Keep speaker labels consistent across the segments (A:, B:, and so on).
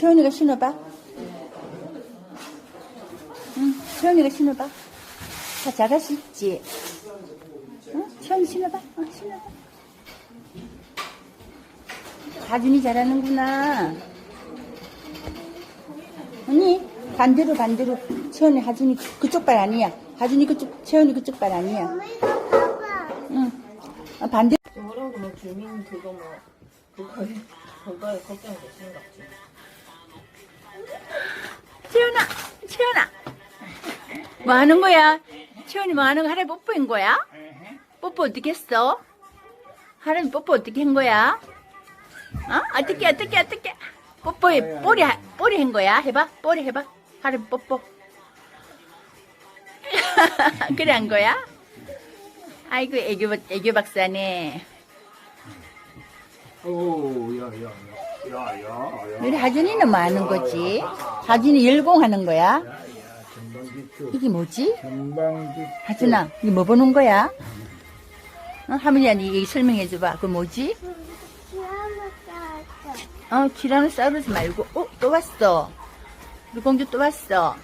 A: 채원이가 신어봐. 응, 채원이가 신어봐. 다 잘할 수 있지. 응, 채원이 신어봐. 어, 신어봐. 가준이 잘하는구나. 언니, 반대로, 반대로. 채원이, 하준이, 그쪽 발 아니야. 하준이 그쪽, 채원이 그쪽 발 아니야. 응. 아, 반대.
B: 뭐라고 뭐 주민 그거 뭐 그거에 그거에 걱정이 되시는 것 같지.
A: 채연아, 채연아. 뭐 하는 거야? 채연이 뭐 하는 거? 하래 뽀뽀인 거야? 뽀뽀 어떻게 했어? 하래 뽀뽀 어떻게 한 거야? 어? 어떻게, 어떻게, 어떻게? 뽀뽀에, 뽀리, 하- 뽀리 한 거야? 해봐, 뽀리 해봐. 하래 뽀뽀. 그래 한 거야? 아이고, 애교, 애교 박사네.
C: 오, 야, 야, 야.
A: 우리 하준이는 뭐 하는 거지? 하준이 열공하는 거야? 이게 뭐지? 하준아, 이거 뭐 보는 거야? 어, 하민이한테 이게 설명해 줘봐. 그거 뭐지?
D: 시아마
A: 어, 티라노사우루스 말고, 어, 또 왔어. 우리 공주 또 왔어.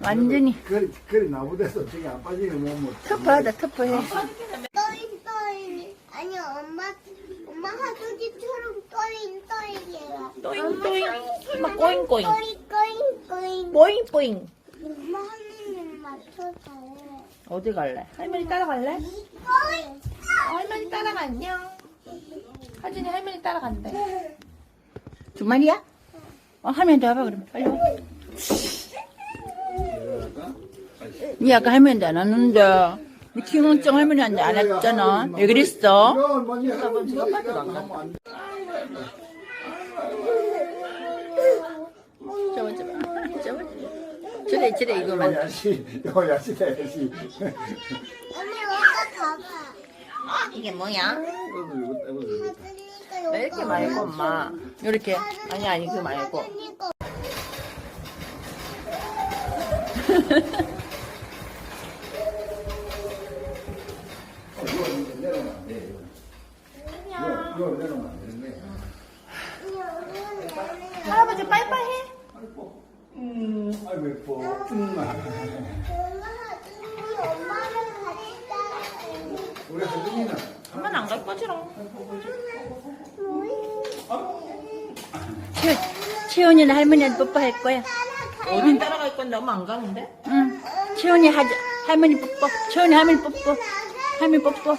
A: 완전히
C: 그리, 그리 나무대서 저기 안 빠지면 뭐, 뭐.
A: 터프하다, 터프해.
D: 떠인 떠인. 아니 엄마 엄마 하두지처럼.
B: 또잉 또잉 막 꼬잉 꼬잉
D: 떠인 떠인 떠인.
B: 뽀잉 뽀잉.
D: 엄마 하나님 맞춰서.
B: 어디 갈래? 할머니 따라갈래?
D: 떠인.
B: 할머니 따라가 안녕. 하진이 할머니 따라간대.
A: 두 마리야? 어, 할머니한테 와봐, 그러면. 빨리 와. 니 아까 할머니한테 안 왔는데. 니 킹왕짱 할머니한테 안 왔잖아. 왜 그랬어? 저거, 저거. 저거. 저래, 저래,
C: 이거
A: 이거만.
C: 야시, 이거 야시다, 야시.
D: 언니 가봐.
B: 아 이게 뭐야? 왜 이렇게 말고 엄마?
A: 이렇게.
B: 아니 아니 그 말고.
D: 하두니까
C: 이거 내려놓으면 안 돼, 이거. 이거 내려놓으면 안 되는데.
B: 할아버지 빠이빠이 해.
C: 우리 하준이는
B: 엄마는 안 갈 거지롱.
A: 채, 채원이는 할머니한테 뽀뽀할 거야.
B: 어딘 따라갈 건데 엄마 안 가는데?
A: 응. 채원이 하 할머니 뽀뽀. 채원이 할머니 뽀뽀. 할머니 뽀뽀.